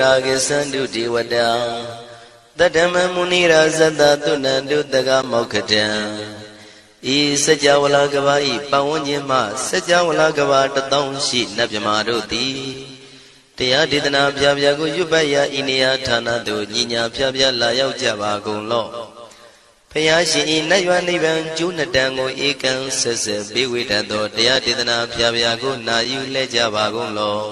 ရာဂိသန္တုဒေဝတာတတ္တမမုနိရာဇတ္တသုဏန္တုတကမောက္ခတံဤစัจ java လာကဘာဤပဝန်းကျင်မှစัจ java လာကဘာတထောင်ရှိနတ်မြမာတို့သည်တရားဒေသနာပြပြကိုရွတ်ပတ်ရာဤနေရာဌာနသို့ညီညာပြပြလာရောက်ကြပါကုန်လော့ဖျားရှင်ဤနတ်ရွာနိဗ္ဗာန်ကျိုးနှစ်တန်ကိုဧကံဆက်ဆက်ပေးဝေတတ်သောတရားဒေသနာပြပြကိုနာယူလဲကြပါကုန်လော့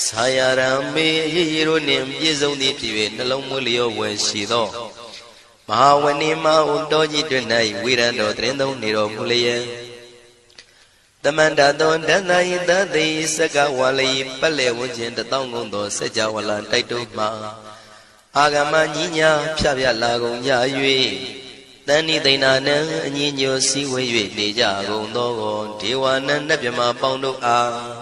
ဆာယရံမေအရေးရိုနှင့်ပြည့်စုံသည်ဖြစ်၍နှလုံးမွေးလျောဝယ်ရှိသောမဟာဝဏိမဟုတောကြီးတွင်၌ဝိရံတော်တရင်သုံးနေတော်မူလျက်တမန္တသောဒန္တယိတသိစကဝါလိပက်လေဝန်းကျင်တသောငုံသောစัจ java လာတိုက်တုမှအာဂမညီညာဖြပြလာကုန်ကြ၍တန်ဤသိဏနံအညီညွတ်စည်းဝေး၍နေကြကုန်သောဒေဝနံနတ်မြမပေါင်းတို့အား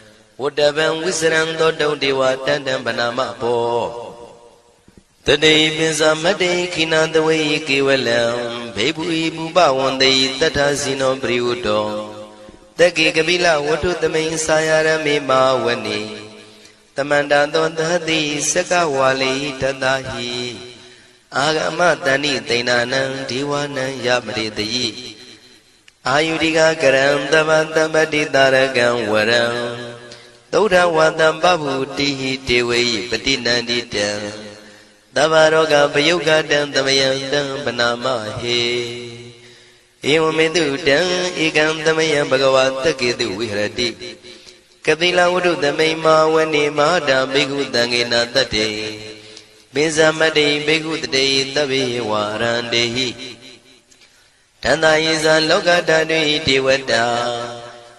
ဝတ္တဗံဝိစရံသောတုံဒေဝတန္တံဗနာမဘောတတိပိစမတ္တိခိနာတဝေကေဝလံဘေဘူဤပူပဝန္တိတတ္ထဇိနောပရိဝတ္တောတက္ကေကပိလဝတ္ထုသမိန်စာယရမေမာဝနေတမန္တသောသတိစကဝါလိတတဟိအာဂမတဏိတိဏနံဒီဝနံယမရိတိအာယုဒိကကရံတမတမတိတာရကံဝရံ သုဒ္ဓဝတံပဗုတိဟိတေဝေယပတိနန္တိတံသဗ္ဗရောဂပယုတ်ကတံသမယံတံပနာမဟေဧဝမေတုတံဧကံသမယံဘဂဝါတက္ကေတုဝိဟရတိကတိလဝတ္ထုသမိန်မာဝနေမဟာတာဘိက္ခုတံဃေနာတတ္တေပိဇမတ္တိဘိက္ခုတတေသဗ္ဗေဝါရန္တေဟိတန္တာယေဇာလောကဓာတုဣတေဝတာ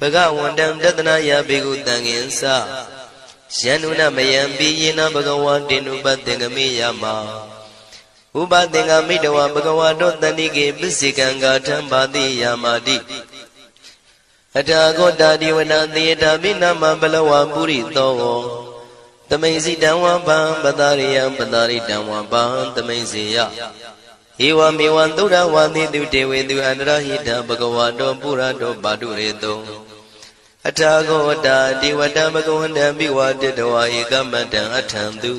ဘဂဝန္တံတတနာယဘေကုတံခေသယန္နုနမယံပိယေနဘဂဝါတေနုပတ္တေငမေယမဥပသင်္ကမိတဝဘဂဝါတောတဏိကေပစ္စေကံဂါထံပါတိယာမာတိအထာဂောတာဒီဝနာသေတာမိနာမဘလဝပုရိသောသမိန်စီတံဝပံပတာရိယံပတာရိတံဝပံသမိန်စီယ ဧဝမေဝံသုဒ္ဓဝါတိတုတေဝေတုအန္တရဟိတဘဂဝါတောပုရတောပါတုရေတောအထာဂောတာဒီဝတံဘဂဝန္တံပိဝါတတဝါဧကမတံအထံတု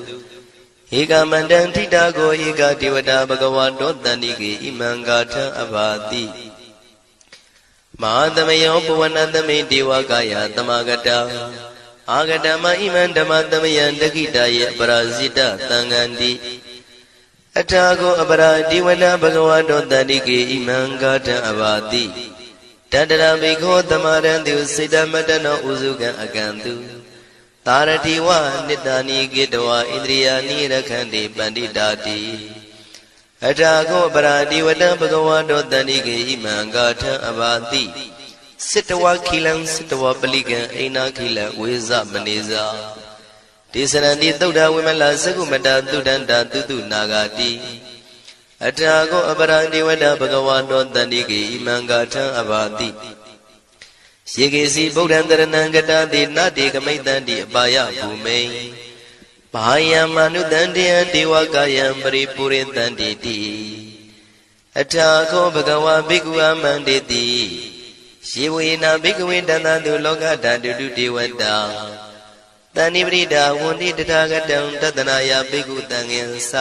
ဧကမန္တံထိတာကိုဧကဒေဝတာဘဂဝါတောတဏိကေဣမံဂါထံအဘာတိမဟာသမယောပဝနသမိဒေဝကာယသမဂတအာဂတမဣမံဓမ္မသမယံတခိတယေအပရာဇိတသံဃန္တိ အထာကိုအပရာဒီဝနဘဂဝါတောတဏိကေဣမံဂါထံအဘာတိတတရဘိခောသမရံတုစေတမတနောဥစုကံအကံတုသာရတိဝနိတ္တာနိကေတဝဣန္ဒြိယာနိရခန္တိပန္တိတာတိအထာကောပရာတိဝတံဘဂဝါတောတန္တိကေဣမံဂါထံအဘာတိစစ်တဝခိလံစစ်တဝပလိကံအိနာခိလံဝေဇမနေဇာ ဒေသရဏတိသုဒ္ဓဝိမလသကုမတာသုဒ္ဒန္တာတုတုနာဂာတိအထာကောအပရာတိဝတဘဂဝါတောတန္တိကေဣမံဂါထံအဘာတိယေကေစီဗုဒ္ဓံတရဏံကတာတိနတေကမိတံတိအပါယဘူမိန်ဘာယံမနုတံတယံဒေဝကာယံပရိပုရိတံတိတိအထာခောဘဂဝါဘိက္ခုအမန္တေတိယေဝေနာဘိက္ခဝေတန္တတုလောကဓာတုတုဒေဝတာ တဏိပရိဒာဝန္တိတထာဂတံတတနာယဘိက္ခုတံငင်္စ